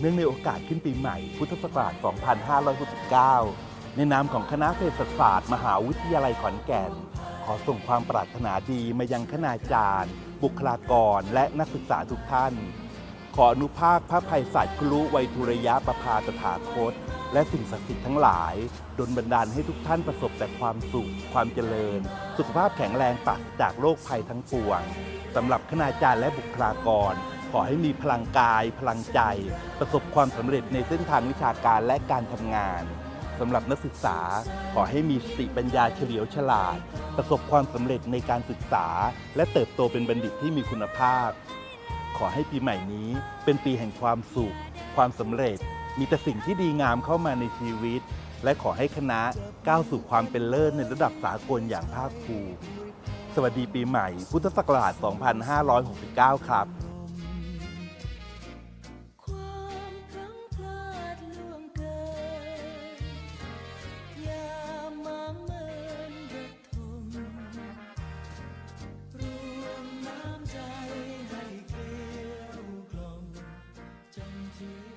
เนื่องในโอกาสขึ้นปีใหม่ พุทธศักราช 2569 ในนามของคณะเภสัชศาสตร์ มหาวิทยาลัยขอนแก่น ขอส่งความปรารถนาดีมายังคณาจารย์ บุคลากร และนักศึกษาทุกท่าน ขออนุภาคพระภัยสัตว์ครุไวยทุระยะประพาตถาคต และสิ่งศักดิ์สิทธิ์ทั้งหลายดลบันดาลให้ทุกท่านประสบแต่ความสุข ความเจริญ สุขภาพแข็งแรงปราศจากโรคภัยทั้งปวงสำหรับคณาจารย์และบุคลากร ขอให้มีพลังกาย พลังใจ ประสบความสำเร็จในเส้นทางวิชาการและการทำงานสำหรับนักศึกษาขอให้มีสติปัญญาเฉลียวฉลาด ประสบความสำเร็จในการศึกษา และเติบโตเป็นบัณฑิตที่มีคุณภาพ ขอให้ปีใหม่นี้เป็นปีแห่งความสุข ความสำเร็จ มีแต่สิ่งที่ดีงามเข้ามาในชีวิต และขอให้คณะก้าวสู่ความเป็นเลิศในระดับสากลอย่างภาคภูมิสวัสดีปีใหม่ พุทธศักราช 2569 ครับ to